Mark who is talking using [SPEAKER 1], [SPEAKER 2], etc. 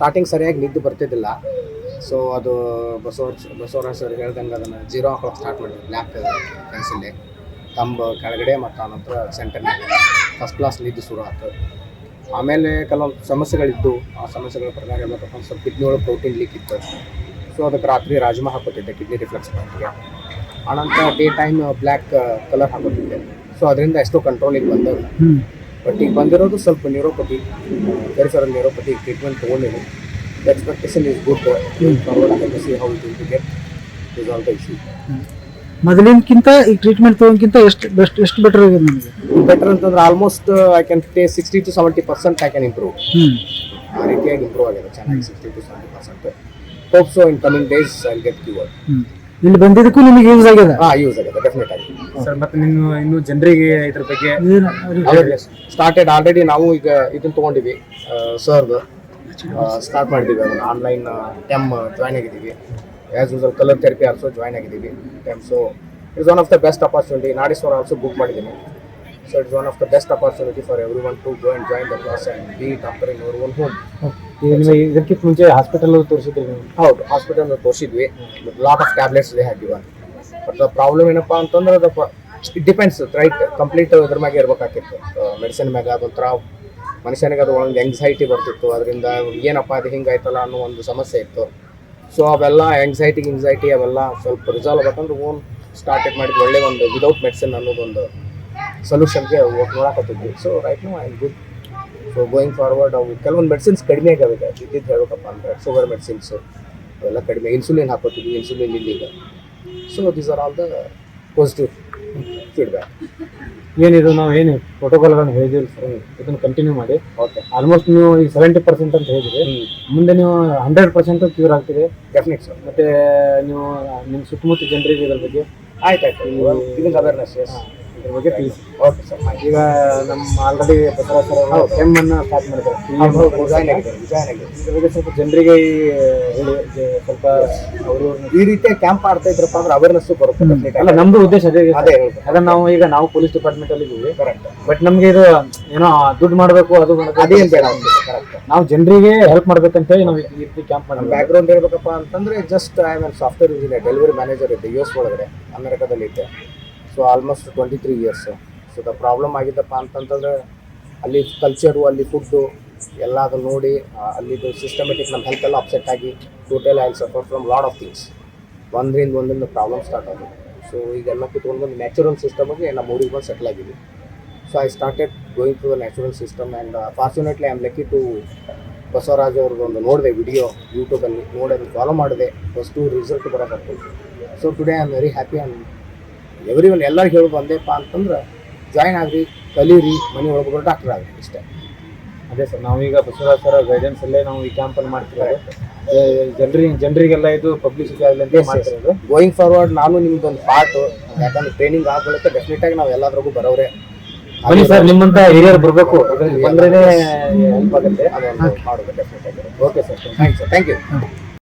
[SPEAKER 1] Starting ಸರಿಯಾಗಿ ನಿದ್ದು ಬರ್ತಿದ್ದಿಲ್ಲ. So ಅದು ಬಸವರಾಜ್ ಬಸವರಾಜ್ ಸರ್ ಹೇಳ್ದಂಗೆ ಅದನ್ನು ಜೀರೋ ಹಾಕೋಕೆ ಸ್ಟಾರ್ಟ್ ಮಾಡಿದ್ವಿ ಬ್ಲ್ಯಾಕ್ ಪೆನ್ಸಿಲ್ಲಿ ತಂಬ ಕೆಳಗಡೆ ಮತ್ತು ಆನಂತರ ಸೆಂಟರ್ನಲ್ಲಿ ಫಸ್ಟ್ ಕ್ಲಾಸ್ ನಿದ್ದು ಶುರು ಆಯ್ತು ಆಮೇಲೆ ಕೆಲವೊಂದು ಸಮಸ್ಯೆಗಳಿದ್ದು, ಆ ಸಮಸ್ಯೆಗಳ ಪ್ರಕಾರ ಹೇಳ್ಬೇಕಪ್ಪ ಒಂದು ಸ್ವಲ್ಪ ಕಿಡ್ನಿ ಒಳಗೆ ಪ್ರೋಟೀನ್ ಲೀಕ್ ಇತ್ತು. ಸೊ ಅದಕ್ಕೆ ರಾತ್ರಿ ರಾಜ್ಮಾ ಹಾಕೋತಿದ್ದೆ ಕಿಡ್ನಿ ರಿಫ್ಲೆಕ್ಸ್ ಪಾಯಿಂಟ್ಗೆ ಆನಂತರ ಡೇ ಟೈಮ್ ಬ್ಲ್ಯಾಕ್ ಕಲರ್ ಹಾಕೋತಿದ್ದೆ ಸೊ ಅದರಿಂದ ಎಷ್ಟೋ ಕಂಟ್ರೋಲಿಗೆ ಬಂದವು. ಬಟ್ ಈಗ ಬಂದಿರೋದು ಸ್ವಲ್ಪ ನ್ಯೂರೋಪತಿ ಪೆರಿಫೆರಲ್ ನ್ಯೂರೋಪತಿ ಟ್ರೀಟ್ಮೆಂಟ್ ತೊಗೊಂಡಿನಿ expectation is good forward see how it get resolve the issue
[SPEAKER 2] ಮೊದಲಿನಕ್ಕಿಂತ ಈ ಟ್ರೀಟ್ಮೆಂಟ್ ತೊಗೊಂಡ್ಕಿಂತ ಎಷ್ಟು ಬೆಸ್ಟ್ ಎಷ್ಟು ಬೆಟರ್ ಇದೆ ನನಗೆ
[SPEAKER 1] ಬೆಟರ್ ಅಂತಂದ್ರೆ almost I can say sixty to seventy percent I can improve ಆ ರೀತಿಯಾಗಿ ಇಂಪ್ರೂವ್ ಆಗಿದೆ ಚೆನ್ನಾಗಿ sixty to seventy percent hope so in coming days I get cure
[SPEAKER 2] ಇಲ್ಲಿ ಬಂದಿದ್ದಕ್ಕೂ ನಿಮಗೆ ಯೂಸ್ ಆಗಿದೆ
[SPEAKER 1] ಹಾ ಯೂಸ್ ಆಗಿದೆ ಡೆಫಿನೆಟ್ ಆಗಿ.
[SPEAKER 3] ಸರ್ ಮತ್ತೆ ನೀನು ಇನ್ನು ಜನರಿಗೆ ಇದ್ರ ಬಗ್ಗೆ
[SPEAKER 1] ಸ್ಟಾರ್ಟೆಡ್ ಆಲ್ರೆಡಿ ನಾವು ಈಗ ಇದನ್ನ ತಗೊಂಡಿವಿ. ಸರ್ದು ಸ್ಟಾರ್ಟ್ ಮಾಡಿದ್ದೀವಿ ಅದನ್ನ. ಆನ್ಲೈನ್ ಟೆಮ್ ಜಾಯ್ನ್ ಆಗಿದ್ದೀವಿ. As usual colour therapy also join ಆಗಿದ್ದೀವಿ team so it's one of the best opportunity Nadeshwara also book ಮಾಡಿದ್ದೀನಿ. So it's one of the best opportunity for everyone to go and join the class and be doctor in our own home
[SPEAKER 3] ಇದಕ್ಕಿಂತ ಮುಂಚೆ hospital ತೋರಿಸಿದ್ರಿ
[SPEAKER 1] ಹೌದು hospital ತೋರಿಸಿದ್ವಿ. Lot of tablets they ಹಾಕಿವ but problem ಏನಪ್ಪ ಅಂತಂದ್ರೆ ಅದು ಇಟ್ ಡಿಪೆಂಡ್ಸ್ ರೈಟ್ ಕಂಪ್ಲೀಟ್ ಇದ್ರ ಮ್ಯಾಗೆ ಇರ್ಬೇಕಾಗಿತ್ತು. ಮೆಡಿಸಿನ್ ಮ್ಯಾಗ ಅದೊಂಥರ ಮನುಷ್ಯನಿಗೆ ಅದು ಒಂದು ಎಂಗ್ಸೈಟಿ ಬರ್ತಿತ್ತು. ಅದರಿಂದ ಏನಪ್ಪ ಅದು ಹಿಂಗಾಯ್ತಲ್ಲ ಅನ್ನೋ ಒಂದು ಸಮಸ್ಯೆ ಇತ್ತು. ಸೊ ಅವೆಲ್ಲ ಎಂಗ್ಸೈಟಿ ಎಂಗ್ಸೈಟಿ ಅವೆಲ್ಲ ಸ್ವಲ್ಪ ರಿಸಾಲ್ವ್ ಆಗತ್ತಂದ್ರೆ ಓನ್ ಸ್ಟಾರ್ಟೆಡ್ ಮಾಡಿದ ಒಳ್ಳೆ ಒಂದು ವಿದೌಟ್ ಮೆಡಿಸಿನ್ ಅನ್ನೋದೊಂದು ಸೊಲ್ಯೂಷನ್ಗೆ ನೋಡಕತ್ತಿದ್ವಿ. So right now I good so going forward ಅವು ಕೆಲವೊಂದು ಮೆಡಿಸಿನ್ಸ್ ಕಡಿಮೆ ಆಗಿವೆ ಇದ್ದಿದ್ದು ಹೇಳ್ಬೇಕಪ್ಪ ಅಂದರೆ ಶುಗರ್ ಮೆಡಿಸಿನ್ಸು ಅವೆಲ್ಲ ಕಡಿಮೆ. ಇನ್ಸುಲಿನ್ ಹಾಕೋತೀವಿ insulin ಇಲ್ಲಿಗ so these are all the positive feedback
[SPEAKER 3] ಏನಿದು ನಾವು ಏನು ಪ್ರೋಟೋಕಾಲ್ಗಳನ್ನು ಹೇಳಿದ್ದೀವಿ ಸರ್ ಇದನ್ನು ಕಂಟಿನ್ಯೂ ಮಾಡಿ.
[SPEAKER 1] ಓಕೆ
[SPEAKER 3] ಆಲ್ಮೋಸ್ಟ್ ನೀವು ಈಗ ಸೆವೆಂಟಿ ಪರ್ಸೆಂಟ್ ಅಂತ ಹೇಳಿದ್ರಿ. ಮುಂದೆ ನೀವು ಹಂಡ್ರೆಡ್ ಪರ್ಸೆಂಟ್ ಕ್ಯೂರ್ ಆಗ್ತಿದೆ
[SPEAKER 1] ಡೆಫಿನೆಟ್ ಸರ್
[SPEAKER 3] ಮತ್ತೆ ನೀವು ನಿಮ್ಮ ಸುತ್ತಮುತ್ತ ಜನರಿಗೆ ಇದ್ರ ಬಗ್ಗೆ
[SPEAKER 1] ಆಯ್ತು ಆಯ್ತು. ಅವೇರ್ನೆಸ್ ಎಸ್
[SPEAKER 3] ಇದ್ರ ಬಗ್ಗೆ ತಿಳಿಸಿ.
[SPEAKER 1] ಓಕೆ ಸರ್
[SPEAKER 3] ಈಗ ನಮ್ಮ ಆಲ್ರೆಡಿ ಬಸವರಾಜ್ ಎಂ ಅನ್ನ ಸ್ಟಾರ್ಟ್ ಮಾಡಿದ್ದಾರೆ.
[SPEAKER 1] ಆಗಿದೆ. ಆಗಿದೆ.
[SPEAKER 3] ಇದ್ರ ಬಗ್ಗೆ ಸ್ವಲ್ಪ ಜನರಿಗೆ ಈ ಹೇಳಿ ಸ್ವಲ್ಪ ಅವರು
[SPEAKER 1] ಈ ರೀತಿಯ ಕ್ಯಾಂಪ್ ಆಡ್ತಾ ಇದ್ರಪ್ಪ ಅಂದ್ರೆ ಅವೇರ್ನೆಸ್ ಬರುತ್ತೆ
[SPEAKER 3] ಅಲ್ಲ. ನಮ್ದು ಉದ್ದೇಶ ಅದೇ.
[SPEAKER 1] ಅದೇ
[SPEAKER 3] ಅದನ್ನ ನಾವು ಈಗ ನಾವು ಪೊಲೀಸ್ ಡಿಪಾರ್ಟ್ಮೆಂಟ್ ಅಲ್ಲಿ ಇದ್ದೀವಿ.
[SPEAKER 1] ಕರೆಕ್ಟ್
[SPEAKER 3] ಬಟ್ ನಮ್ಗೆ ಇದು ಏನೋ ದುಡ್ಡು ಮಾಡಬೇಕು ಅದು
[SPEAKER 1] ಅದೇ ಬೇಡ ಕರೆಕ್ಟ್
[SPEAKER 3] ನಾವು ಜನರಿಗೆ ಹೆಲ್ಪ್ ಮಾಡ್ಬೇಕಂತ ಹೇಳಿ ನಾವು ಈ ರೀತಿ ಕ್ಯಾಂಪ್
[SPEAKER 1] ನಮ್ಮ
[SPEAKER 3] ಬ್ಯಾಕ್ಗ್ರೌಂಡ್
[SPEAKER 1] ಬ್ಯಾಕ್ ಗ್ರೌಂಡ್ ಹೇಳ್ಬೇಕಪ್ಪ ಅಂತಂದ್ರೆ just I am software engineer delivery manager ಇದ್ದೆ ಯು ಎಸ್ ಒಳಗಡೆ ಅಮೆರಿಕದಲ್ಲಿ ಇದ್ದೆ. So almost twenty three years so the problem ಆಗಿದ್ದಪ್ಪ ಅಂತಂತಂದ್ರೆ, ಅಲ್ಲಿ ಕಲ್ಚರು ಅಲ್ಲಿ ಫುಡ್ಡು ಎಲ್ಲ ಅದನ್ನು ನೋಡಿ ಅಲ್ಲಿದು ಸಿಸ್ಟಮೆಟಿಕ್ ನಮ್ಮ ಹೆಲ್ತ್ ಎಲ್ಲ ಅಪ್ಸೆಟ್ ಆಗಿ total I suffer from lot of things ಒಂದರಿಂದ ಒಂದರಿಂದ ಪ್ರಾಬ್ಲಮ್ ಸ್ಟಾರ್ಟ್ ಆಗಿದೆ. ಸೊ ಈಗೆಲ್ಲ ಕಿತ್ಕೊಂಡು ಬಂದು ನ್ಯಾಚುರಲ್ ಸಿಸ್ಟಮ್ಗೆ ನಮ್ಮ ಊರಿಗೆ ಬಂದು ಸೆಟ್ಲ್ ಆಗಿದೆ so I started going to the natural system and fortunately I am lucky to Basavaraj ಅವ್ರದ್ದು ಒಂದು ನೋಡಿದೆ ವಿಡಿಯೋ ಯೂಟ್ಯೂಬಲ್ಲಿ ನೋಡಿ ಅದನ್ನು ಫಾಲೋ ಮಾಡಿದೆ. First result ಬರೋಕತ್ತು so today I am very happy and everyone ಎಲ್ಲರಿಗೆ ಹೇಳೋದು ಒಂದೇಪ್ಪ ಅಂತಂದ್ರೆ ಜಾಯ್ನ್ ಆಗ್ರಿ ಕಲೀರಿ ಮನೆ ಒಳಗೆ ಡಾಕ್ಟರ್ ಆಗ್ರಿ ಇಷ್ಟೇ
[SPEAKER 3] ಅದೇ ಸರ್ ನಾವೀಗ ಬಸವರಾಜ್ ಸರ್ ಗೈಡೆನ್ಸ್ ಅಲ್ಲೇ ನಾವು ಈ ಕ್ಯಾಂಪ್ ಅನ್ನು ಮಾಡ್ತಿರೋದು ಜನರಿಗೆ ಜನರಿಗೆಲ್ಲ ಇದು ಪಬ್ಲಿಸಿಟಿ ಆಗಲಿ ಅಂತ. ಮಾಡ್ತಿರೋದು.
[SPEAKER 1] ಗೋಯಿಂಗ್ ಫಾರ್ವರ್ಡ್ ನಾನು ನಿಮ್ದೊಂದು ಪಾರ್ಟ್ ಯಾಕಂದ್ರೆ ಟ್ರೈನಿಂಗ್ ಬಳಿಕ ಡೆಫಿನೆಟ್ ಆಗಿ ನಾವು ಎಲ್ಲಾದ್ರಿಗೂ ಬರೋರೆ
[SPEAKER 3] ಬನ್ನಿ ಸರ್ ನಿಮ್ಮಂತ ಹಿರಿಯರು ಬರಬೇಕು. ಬಂದ್ರೇನೆ ಹೆಲ್ಪ್ ಆಗುತ್ತೆ.
[SPEAKER 1] ಅದನ್ನು ಮಾಡೋದು ಡೆಫಿನೆಟ್ ಆಗಿ ಓಕೆ ಸರ್ ಥ್ಯಾಂಕ್ ಯು